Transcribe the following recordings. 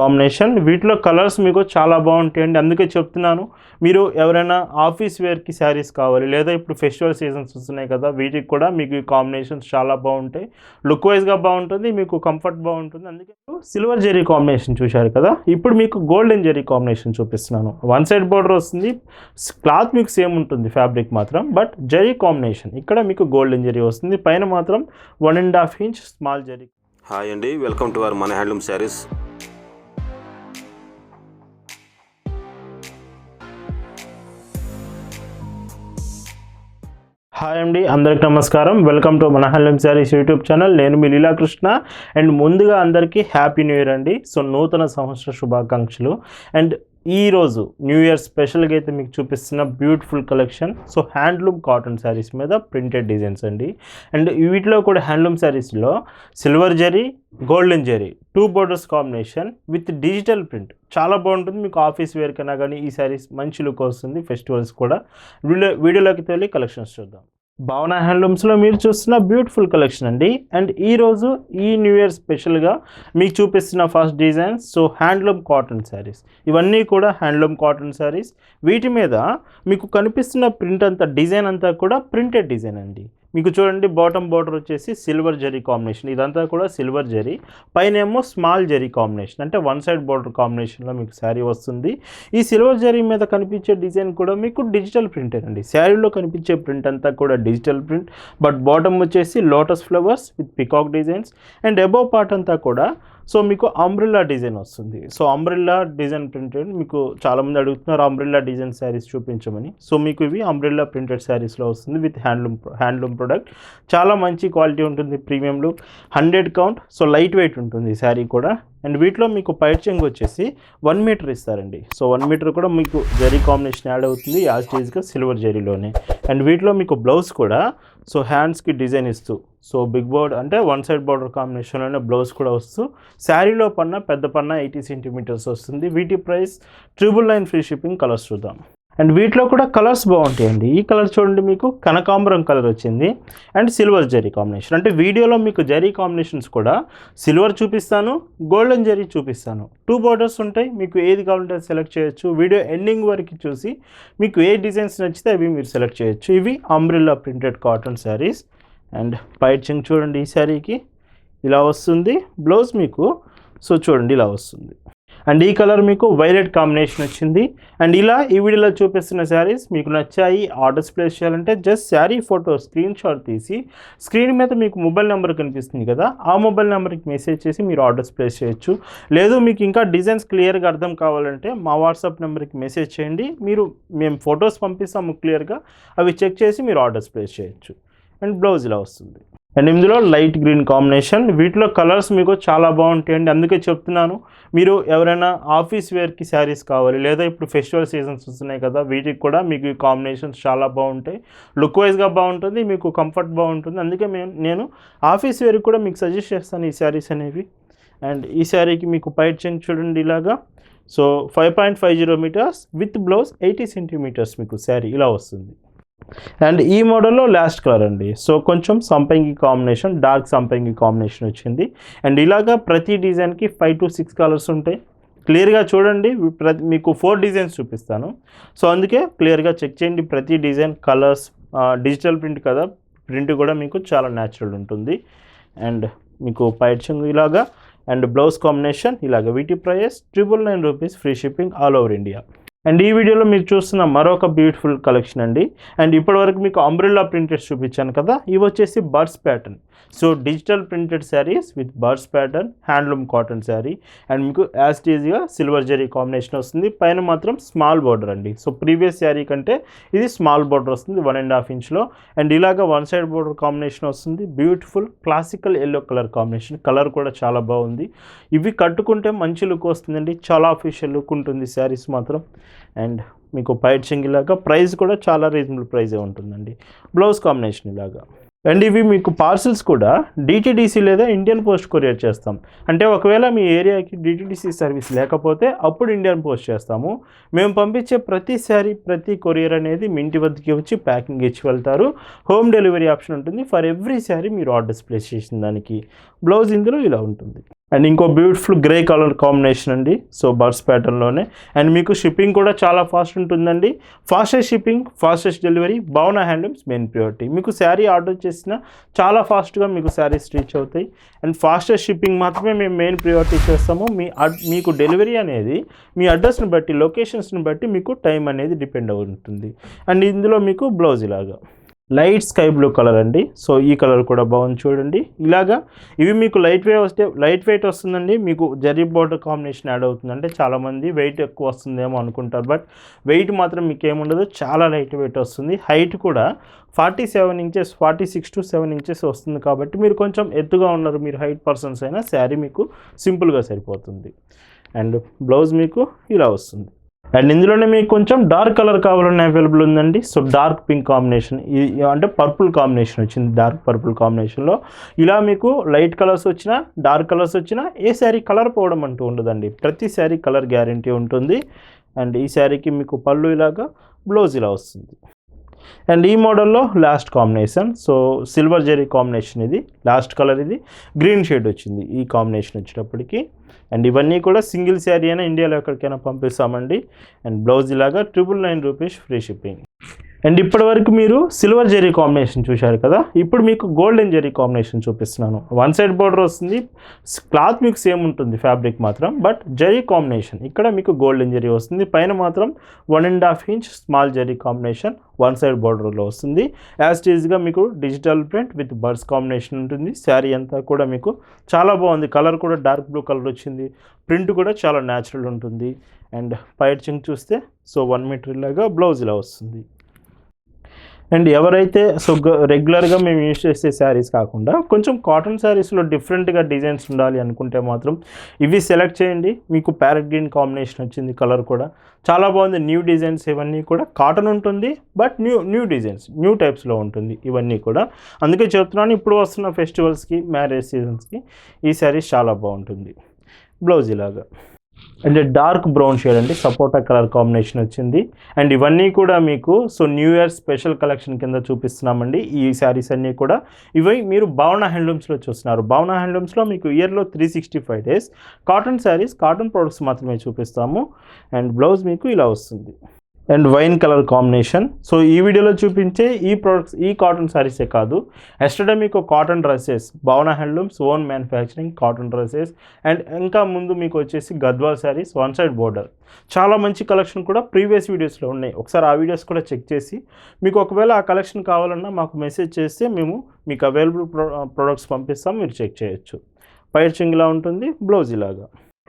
Combination. వీటిలో colours మీకు చాలా బాగుంటాయండి. అందుకే చెప్తున్నాను మీరు ఎవరైనా ఆఫీస్ వేర్కి శారీస్ కావాలి లేదా ఇప్పుడు ఫెస్టివల్ సీజన్స్ వస్తున్నాయి కదా వీటికి కూడా మీకు ఈ కాంబినేషన్స్ చాలా బాగుంటాయి. లుక్ వైజ్గా బాగుంటుంది మీకు కంఫర్ట్ బాగుంటుంది. అందుకే సిల్వర్ జెరీ కాంబినేషన్ చూశారు కదా ఇప్పుడు మీకు గోల్డెన్ జెరీ కాంబినేషన్ చూపిస్తున్నాను. వన్ సైడ్ బోర్డర్ వస్తుంది క్లాత్ మీకు సేమ్ ఉంటుంది ఫ్యాబ్రిక్ మాత్రం బట్ జెరీ కాంబినేషన్. ఇక్కడ మీకు గోల్డెన్ జెరీ వస్తుంది పైన మాత్రం one and half inch small zari. Hi అండి వెల్కమ్ టు అవర్ మన హ్యాండ్లూమ్ శారీస్. హాయ్ అండి అందరికి నమస్కారం. వెల్కమ్ టు మన శారీస్ యూట్యూబ్ ఛానల్. నేను మీ లీలాకృష్ణ. అండ్ ముందుగా అందరికీ హ్యాపీ న్యూ ఇయర్ అండి. సో నూతన సంవత్సర శుభాకాంక్షలు. అండ్ ఈరోజు న్యూ ఇయర్ స్పెషల్గా అయితే మీకు చూపిస్తున్న beautiful collection so handloom cotton sarees మీద ప్రింటెడ్ డిజైన్స్ అండి. అండ్ వీటిలో కూడా హ్యాండ్లూమ్ శారీస్లో silver zari golden zari two borders combination with digital print చాలా బాగుంటుంది. మీకు ఆఫీస్ వేర్ కన్నా కానీ ఈ శారీస్ మంచి లుక్ వస్తుంది. ఫెస్టివల్స్ కూడా. వీడియో వీడియోలోకి వెళ్ళి కలెక్షన్స్ చూద్దాం. భావన హ్యాండ్లూమ్స్లో మీరు చూస్తున్న బ్యూటిఫుల్ కలెక్షన్ అండి. అండ్ ఈరోజు ఈ న్యూ ఇయర్ స్పెషల్గా మీకు చూపిస్తున్న first designs so handloom cotton sarees. ఇవన్నీ కూడా హ్యాండ్లూమ్ కాటన్ శారీస్. వీటి మీద మీకు కనిపిస్తున్న ప్రింట్ అంతా డిజైన్ అంతా కూడా ప్రింటెడ్ డిజైన్ అండి. మీకు చూడండి బాటమ్ బార్డర్ వచ్చేసి సిల్వర్ జరీ కాంబినేషన్ ఇదంతా కూడా సిల్వర్ జరీ పైన ఏమో స్మాల్ జరీ కాంబినేషన్ అంటే వన్ సైడ్ బార్డర్ కాంబినేషన్లో మీకు శారీ వస్తుంది. ఈ సిల్వర్ జరీ మీద కనిపించే డిజైన్ కూడా మీకు డిజిటల్ ప్రింట్ అండి శారీలో కనిపించే ప్రింట్ అంతా కూడా డిజిటల్ ప్రింట్ బట్ బాటమ్ వచ్చేసి lotus flowers with peacock designs and above part అంతా కూడా సో మీకు అంబ్రిల్లా డిజైన్ వస్తుంది. సో అంబ్రిల్లా డిజైన్ ప్రింటెడ్ మీకు చాలామంది అడుగుతున్నారు అంబ్రిల్లా డిజైన్ శారీస్ చూపించమని. సో మీకు ఇవి అంబ్రిల్లా ప్రింటెడ్ శారీస్లో వస్తుంది విత్ హ్యాండ్లూమ్ హ్యాండ్లూమ్ ప్రోడక్ట్ చాలా మంచి క్వాలిటీ ఉంటుంది premium look hundred count so light weight ఉంటుంది ఈ శారీ కూడా. అండ్ వీటిలో మీకు పైచింగ్ వచ్చేసి వన్ మీటర్ ఇస్తారండి. సో వన్ మీటర్ కూడా మీకు జరీ కాంబినేషన్ యాడ్ అవుతుంది యాజ్ టీజ్గా సిల్వర్ జరీలోనే అండ్ వీటిలో మీకు బ్లౌజ్ కూడా సో హ్యాండ్స్కి డిజైన్ ఇస్తూ సో బిగ్ బోర్డ్ అంటే వన్ సైడ్ బార్డర్ కాంబినేషన్లోనే బ్లౌజ్ కూడా వస్తూ శారీలో పన్న పెద్ద పన్న ఎయిటీ సెంటీమీటర్స్ వస్తుంది. వీటి price triple nine free shipping colours చూద్దాం. అండ్ వీటిలో కూడా కలర్స్ బాగుంటాయండి. ఈ కలర్ చూడండి మీకు కనకాంబరం కలర్ వచ్చింది. And silver zari combination. అంటే వీడియోలో మీకు జరీ కాంబినేషన్స్ కూడా సిల్వర్ చూపిస్తాను గోల్డెన్ జరీ చూపిస్తాను. టూ బార్డర్స్ ఉంటాయి మీకు ఏది కావాలంటే అది సెలెక్ట్ చేయొచ్చు. వీడియో ఎండింగ్ వరకు చూసి మీకు ఏ డిజైన్స్ నచ్చితే అవి మీరు సెలెక్ట్ చేయొచ్చు. ఇవి umbrella printed cotton sarees. And పైచింగ్ చూడండి ఈ శారీకి. ఇలా వస్తుంది. బ్లౌజ్ మీకు. సో చూడండి ఇలా వస్తుంది. అండ్ ఈ కలర్ మీకు వైలెట్ కాంబినేషన్ వచ్చింది. అండ్ ఇలా ఈ వీడియోలో చూపిస్తున్న శారీస్ మీకు నచ్చాయి ఆర్డర్స్ ప్లేస్ చేయాలంటే just sari photo screenshot తీసి స్క్రీన్ మీద మీకు మొబైల్ నెంబర్ కనిపిస్తుంది కదా ఆ మొబైల్ నెంబర్కి మెసేజ్ చేసి మీరు ఆర్డర్స్ ప్లేస్ చేయొచ్చు. లేదు మీకు ఇంకా డిజైన్స్ క్లియర్గా అర్థం కావాలంటే మా వాట్సాప్ నెంబర్కి మెసేజ్ చేయండి. మీరు మేము ఫొటోస్ పంపిస్తాము క్లియర్గా. అవి చెక్ చేసి మీరు ఆర్డర్స్ ప్లేస్ చేయొచ్చు. అండ్ బ్లౌజ్ ఇలా వస్తుంది. అండ్ ఇందులో లైట్ గ్రీన్ కాంబినేషన్. వీటిలో కలర్స్ మీకు చాలా బాగుంటాయండి. అందుకే చెప్తున్నాను మీరు ఎవరైనా ఆఫీస్ వేర్కి శారీస్ కావాలి లేదా ఇప్పుడు ఫెస్టివల్ సీజన్స్ వస్తున్నాయి కదా వీటికి కూడా మీకు ఈ కాంబినేషన్స్ చాలా బాగుంటాయి. లుక్ వైజ్గా బాగుంటుంది మీకు కంఫర్ట్ బాగుంటుంది. అందుకే మేము నేను ఆఫీస్ వేర్కి కూడా మీకు సజెస్ట్ చేస్తాను ఈ శారీస్ అనేవి. అండ్ ఈ శారీకి మీకు పైట్ చెంగ్ చూడండి ఇలాగా. So five point five zero metres with blouse eighty centimetres మీకు శారీ ఇలా వస్తుంది. అండ్ ఈ మోడల్లో లాస్ట్ కలర్ అండి. సో కొంచెం సంపంగి కాంబినేషన్ డార్క్ సంపంగి కాంబినేషన్ వచ్చింది. అండ్ ఇలాగా ప్రతి డిజైన్కి ఫైవ్ టు సిక్స్ కలర్స్ ఉంటాయి. క్లియర్గా చూడండి ప్రతి మీకు ఫోర్ డిజైన్స్ చూపిస్తాను. సో అందుకే క్లియర్గా చెక్ చేయండి ప్రతి డిజైన్ కలర్స్ డిజిటల్ ప్రింట్ కదా ప్రింట్ కూడా మీకు చాలా న్యాచురల్ ఉంటుంది. అండ్ మీకు పైచింగ్ ఇలాగా అండ్ బ్లౌజ్ కాంబినేషన్ ఇలాగ వీటి price triple nine rupees free shipping all over India. And ఈ వీడియోలో మీరు చూస్తున్న మరొక బ్యూటిఫుల్ కలెక్షన్ అండి. అండ్ ఇప్పటివరకు మీకు అంబ్రిల్లా ప్రింటెడ్ చూపించాను కదా ఇవి వచ్చేసి birds pattern so digital printed sarees with birds pattern handloom cotton sari and మీకు యాజ్ సిల్వర్ జరీ కాంబినేషన్ వస్తుంది. పైన మాత్రం స్మాల్ బార్డర్ అండి. సో ప్రీవియస్ శారీ కంటే ఇది స్మాల్ బార్డర్ వస్తుంది వన్ అండ్ హాఫ్ ఇంచ్లో అండ్ ఇలాగ వన్ సైడ్ బార్డర్ కాంబినేషన్ వస్తుంది. Beautiful classical yellow colour combination colour కూడా చాలా బాగుంది. ఇవి కట్టుకుంటే మంచి లుక్ వస్తుందండి. చాలా అఫీషియల్ లుక్ ఉంటుంది శారీస్ మాత్రం. అండ్ మీకు పైట్ చింగ్ ఇలాగా ప్రైస్ కూడా చాలా రీజనబుల్ ప్రైజే ఉంటుందండి. బ్లౌజ్ కాంబినేషన్ ఇలాగా. అండ్ ఇవి మీకు పార్సిల్స్ కూడా డిటీడీసీ లేదా ఇండియన్ పోస్ట్ కొరియర్ చేస్తాం. అంటే ఒకవేళ మీ ఏరియాకి డిటీడీసీ సర్వీస్ లేకపోతే అప్పుడు ఇండియన్ పోస్ట్ చేస్తాము. మేము పంపించే ప్రతి ప్రతి కొరియర్ అనేది మీ ఇంటి వద్దకి వచ్చి ప్యాకింగ్ ఇచ్చి వెళ్తారు. హోమ్ డెలివరీ ఆప్షన్ ఉంటుంది. ఫర్ ఎవ్రీ శారీ మీరు ఆర్డర్స్ ప్లేస్ చేసిన దానికి. బ్లౌజ్ ఇందులో ఇలా ఉంటుంది. అండ్ ఇంకో బ్యూటిఫుల్ గ్రే కలర్ కాంబినేషన్ అండి. సో బర్డ్స్ ప్యాటర్న్లోనే అండ్ మీకు షిప్పింగ్ కూడా చాలా ఫాస్ట్ ఉంటుందండి. Fastest shipping fastest delivery Bhavana handlooms main priority మీకు శారీ ఆర్డర్ చేసిన చాలా ఫాస్ట్గా మీకు శారీస్ రీచ్ అవుతాయి. అండ్ ఫాస్టెస్ట్ షిప్పింగ్ మాత్రమే మేము మెయిన్ ప్రియారిటీ చేస్తాము. మీ అడ్ మీకు డెలివరీ అనేది మీ అడ్రస్ని బట్టి లొకేషన్స్ని బట్టి మీకు టైం అనేది డిపెండ్ అవుతుంది. అండ్ ఇందులో మీకు బ్లౌజ్ ఇలాగా. లైట్ స్కై బ్లూ కలర్ అండి. సో ఈ కలర్ కూడా బాగుంది చూడండి. ఇలాగా ఇవి మీకు లైట్ వెయిట్ వస్తే లైట్ వెయిట్ వస్తుందండి. మీకు జరీ బోర్డర్ కాంబినేషన్ యాడ్ అవుతుంది అంటే చాలామంది వెయిట్ ఎక్కువ వస్తుందేమో అనుకుంటారు. బట్ వెయిట్ మాత్రం మీకు ఏముండదు చాలా లైట్ వెయిట్ వస్తుంది. హైట్ కూడా forty seven inches forty six to seven inches వస్తుంది కాబట్టి మీరు కొంచెం ఎత్తుగా ఉన్నారు మీరు హైట్ పర్సన్స్ అయినా శారీ మీకు సింపుల్గా సరిపోతుంది. అండ్ బ్లౌజ్ మీకు ఇలా వస్తుంది. అండ్ ఇందులోనే మీకు కొంచెం డార్క్ కలర్ కావాలన్న అవైలబుల్ ఉందండి. సో డార్క్ పింక్ కాంబినేషన్ అంటే పర్పుల్ కాంబినేషన్ వచ్చింది డార్క్ పర్పుల్ కాంబినేషన్లో ఇలా మీకు లైట్ కలర్స్ వచ్చినా డార్క్ కలర్స్ వచ్చినా ఏ శారీ కలర్ పోవడం అంటూ ఉండదండి. ప్రతి శారీ కలర్ గ్యారంటీ ఉంటుంది. అండ్ ఈ శారీకి మీకు పళ్ళు ఇలాగా బ్లౌజ్ ఇలా వస్తుంది. అండ్ ఈ మోడల్లో last combination so silver zari combination ఇది లాస్ట్ కలర్ ఇది. గ్రీన్ షేడ్ వచ్చింది ఈ కాంబినేషన్ వచ్చేటప్పటికి. అండ్ ఇవన్నీ కూడా సింగిల్ శారీ అయినా ఇండియాలో ఎక్కడికైనా పంపిస్తామండి. అండ్ బ్లౌజ్ ఇలాగా triple nine rupees free shipping and ఇప్పటి వరకు మీరు సిల్వర్ జెరీ కాంబినేషన్ చూశారు కదా? ఇప్పుడు మీకు గోల్డెన్ జెరీ కాంబినేషన్ చూపిస్తున్నాను. వన్ సైడ్ బోర్డర్ వస్తుంది. క్లాత్ మీకు సేమ్ ఉంటుంది ఫ్యాబ్రిక్ మాత్రం. బట్ జెరీ కాంబినేషన్ ఇక్కడ మీకు గోల్డెన్ జెరీ వస్తుంది. పైన మాత్రం one and half inch small zari combination one side బార్డర్లో వస్తుంది. యాజ్ టీజ్గా మీకు digital print with birds combination ఉంటుంది. శారీ అంతా కూడా మీకు చాలా బాగుంది. కలర్ కూడా డార్క్ బ్లూ కలర్ వచ్చింది. ప్రింట్ కూడా చాలా న్యాచురల్ ఉంటుంది. అండ్ పైట్ చింగ్ చూస్తే సో వన్ మీటర్ లాగా బ్లౌజ్ ఇలా వస్తుంది. అండ్ ఎవరైతే సో రెగ్యులర్గా మేము యూజ్ చేసే శారీస్ కాకుండా కొంచెం కాటన్ శారీస్లో డిఫరెంట్గా డిజైన్స్ ఉండాలి అనుకుంటే మాత్రం ఇవి సెలెక్ట్ చేయండి. మీకు ప్యారెట్ గ్రీన్ కాంబినేషన్ వచ్చింది కలర్ కూడా. చాలా బాగుంది. న్యూ డిజైన్స్ ఇవన్నీ కూడా కాటన్ ఉంటుంది but new new designs new టైప్స్లో ఉంటుంది ఇవన్నీ కూడా. అందుకే చెప్తున్నాను ఇప్పుడు వస్తున్న ఫెస్టివల్స్కి మ్యారేజ్ సీజన్స్కి ఈ శారీస్ చాలా బాగుంటుంది. బ్లౌజ్ ఇలాగా. అండ్ డార్క్ బ్రౌన్ షేడ్ అండి. సపోటా కలర్ కాంబినేషన్ వచ్చింది. అండ్ ఇవన్నీ కూడా మీకు so new year special collection కింద చూపిస్తున్నామండి. ఈ శారీస్ అన్నీ కూడా. ఇవి మీరు భావన హ్యాండ్లూమ్స్లో చూస్తున్నారు. భావన హ్యాండ్లూమ్స్లో మీకు ఇయర్లో three sixty five days cotton sarees cotton products మాత్రమే చూపిస్తాము. అండ్ బ్లౌజ్ మీకు ఇలా వస్తుంది. And wine colour combination. So ఈ వీడియోలో చూపించే ఈ ప్రొడక్ట్స్ ఈ కాటన్ శారీసే కాదు. ఎస్టర్డే మీకు cotton dresses Bhavana handlooms own manufacturing cotton dresses and ఇంకా ముందు మీకు వచ్చేసి Gadwal sarees one side border చాలా మంచి కలెక్షన్ కూడా ప్రీవియస్ వీడియోస్లో ఉన్నాయి. ఒకసారి ఆ వీడియోస్ కూడా చెక్ చేసి మీకు ఒకవేళ ఆ కలెక్షన్ కావాలన్నా మాకు మెసేజ్ చేస్తే మేము మీకు అవైలబుల్ ప్రో ప్రొడక్ట్స్ పంపిస్తాం మీరు చెక్ చేయొచ్చు. పైర్చింగ్ ఇలా ఉంటుంది బ్లౌజ్ ఇలాగా.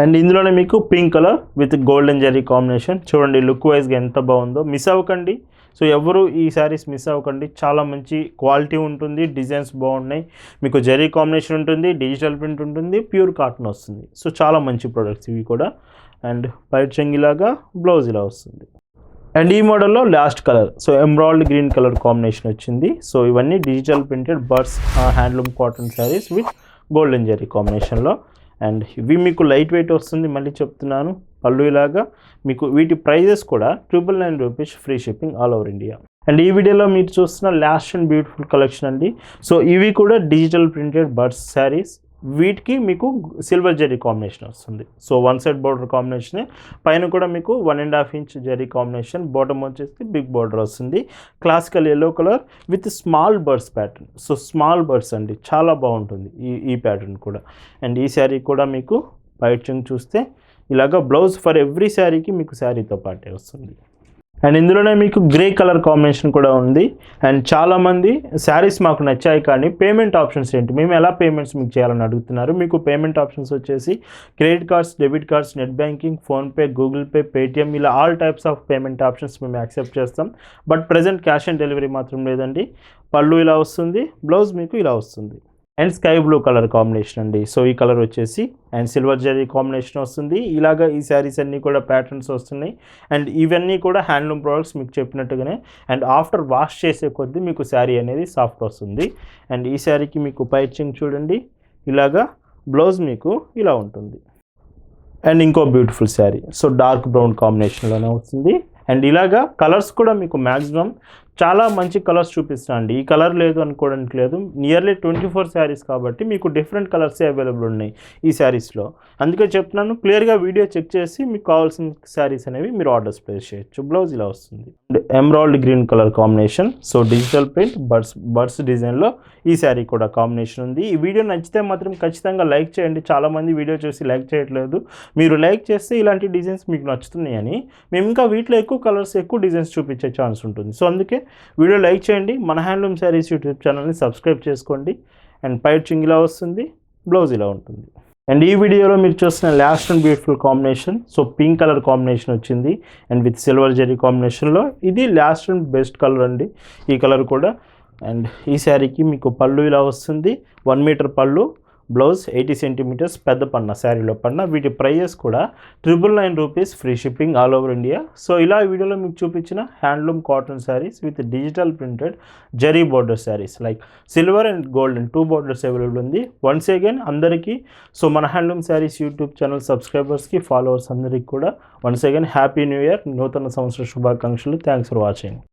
అండ్ ఇందులోనే మీకు pink colour with golden zari combination చూడండి లుక్ వైజ్గా ఎంత బాగుందో. మిస్ అవ్వకండి. సో ఎవరు ఈ శారీస్ మిస్ అవ్వకండి. చాలా మంచి క్వాలిటీ ఉంటుంది డిజైన్స్ బాగున్నాయి. మీకు జరీ కాంబినేషన్ ఉంటుంది డిజిటల్ ప్రింట్ ఉంటుంది ప్యూర్ కాటన్ వస్తుంది. సో చాలా మంచి ప్రొడక్ట్స్ ఇవి కూడా. అండ్ పైట్ చెంగిలాగా బ్లౌజ్ ఇలా వస్తుంది. అండ్ ఈ మోడల్లో last colour so emerald green colour combination వచ్చింది. సో ఇవన్నీ digital printed birds handloom cotton sarees with golden zari కాంబినేషన్లో అండ్ ఇవి మీకు లైట్ వెయిట్ వస్తుంది మళ్ళీ చెప్తున్నాను. పళ్ళు ఇలాగా మీకు వీటి ప్రైజెస్ కూడా triple nine rupees free shipping all over India. And ఈ వీడియోలో మీరు చూస్తున్న లాస్ట్ అండ్ బ్యూటిఫుల్ కలెక్షన్ అండి. సో ఇవి కూడా డిజిటల్ ప్రింటెడ్ బర్డ్స్ శారీస్ వీటికి మీకు సిల్వర్ జరీ కాంబినేషన్ వస్తుంది. సో వన్ సైడ్ బార్డర్ కాంబినేషనే పైన కూడా మీకు one and half inch zari combination bottom వచ్చేసి బిగ్ బార్డర్ వస్తుంది. Classical yellow colour with small birds pattern so small birds అండి చాలా బాగుంటుంది ఈ ఈ ప్యాటర్న్ కూడా. అండ్ ఈ శారీ కూడా మీకు బయట చూస్తే ఇలాగ బ్లౌజ్ ఫర్ ఎవ్రీ శారీకి మీకు శారీతో పాటే వస్తుంది. అండ్ ఇందులోనే మీకు గ్రే కలర్ కాంబినేషన్ కూడా ఉంది. అండ్ చాలామంది శారీస్ మాకు నచ్చాయి కానీ పేమెంట్ ఆప్షన్స్ ఏంటి? మేము ఎలా పేమెంట్స్ మీకు చేయాలని అడుగుతున్నారు? మీకు పేమెంట్ ఆప్షన్స్ వచ్చేసి credit cards debit cards net banking PhonePe Google Pay Paytm ఇలా all types of payment options మేము యాక్సెప్ట్ చేస్తాం. But present cash on delivery మాత్రం లేదండి. పళ్ళు ఇలా వస్తుంది బ్లౌజ్ మీకు ఇలా వస్తుంది. And sky blue colour combination అండి. సో ఈ కలర్ వచ్చేసి అండ్ సిల్వర్ జరీ కాంబినేషన్ వస్తుంది. ఇలాగా ఈ శారీస్ అన్నీ కూడా ప్యాటర్న్స్ వస్తున్నాయి. అండ్ ఇవన్నీ కూడా హ్యాండ్లూమ్ ప్రోడక్ట్స్ మీకు చెప్పినట్టుగానే అండ్ ఆఫ్టర్ వాష్ చేసే కొద్దీ మీకు శారీ అనేది సాఫ్ట్ వస్తుంది. అండ్ ఈ శారీకి మీకు పైచింగ్ చూడండి. ఇలాగా బ్లౌజ్ మీకు ఇలా ఉంటుంది. అండ్ ఇంకో beautiful sari. So dark brown కాంబినేషన్లోనే వస్తుంది. అండ్ ఇలాగా కలర్స్ కూడా మీకు మ్యాక్సిమం చాలా మంచి కలర్స్ చూపిస్తాను అండి. ఈ కలర్ లేదు అనుకోవడానికి లేదు. నియర్లీ ట్వంటీ ఫోర్ శారీస్ కాబట్టి మీకు డిఫరెంట్ కలర్సే అవైలబుల్ ఉన్నాయి ఈ శారీస్లో అందుకే చెప్తున్నాను క్లియర్గా వీడియో చెక్ చేసి మీకు కావాల్సిన శారీస్ అనేవి మీరు ఆర్డర్స్ ప్లేస్ చేయొచ్చు. బ్లౌజ్ ఇలా వస్తుంది. Emerald green colour combination so digital print birds birds డిజైన్లో ఈ శారీ కూడా కాంబినేషన్ ఉంది. ఈ వీడియో నచ్చితే మాత్రం ఖచ్చితంగా లైక్ చేయండి. చాలామంది వీడియో చూసి లైక్ చేయట్లేదు. మీరు లైక్ చేస్తే ఇలాంటి డిజైన్స్ మీకు నచ్చుతున్నాయని. మేము ఇంకా వీటిలో ఎక్కువ కలర్స్ ఎక్కువ డిజైన్స్ చూపించే ఛాన్స్ ఉంటుంది. సో అందుకే వీడియో లైక్ చేయండి. మన హ్యాండ్లూమ్ శారీస్ యూట్యూబ్ ఛానల్ని సబ్స్క్రైబ్ చేసుకోండి. అండ్ పైచింగ్ ఇలా వస్తుంది బ్లౌజ్ ఇలా ఉంటుంది. అండ్ ఈ వీడియోలో మీరు చూసిన last and beautiful combination so pink colour combination వచ్చింది. అండ్ విత్ సిల్వర్ జెరీ కాంబినేషన్లో ఇది లాస్ట్ అండ్ బెస్ట్ కలర్ అండి. ఈ కలర్ కూడా. అండ్ ఈ శారీకి మీకు పళ్ళు ఇలా వస్తుంది. వన్ మీటర్ పళ్ళు బ్లౌజ్ ఎయిటీ సెంటీమీటర్స్ పెద్ద పన్న శారీలో పన్న వీటి ప్రైజెస్ కూడా triple nine rupees free shipping all over India. So ఇలా వీడియోలో మీకు చూపించిన handloom cotton saris with digital printed zari border saris. Like silver and golden two borders available ఉంది. వన్స్ అగైన్ అందరికీ సో మన హ్యాండ్లూమ్ శారీస్ యూట్యూబ్ ఛానల్ సబ్స్క్రైబర్స్కి followers అందరికీ కూడా once again happy new year నూతన సంవత్సర శుభాకాంక్షలు. Thanks for watching.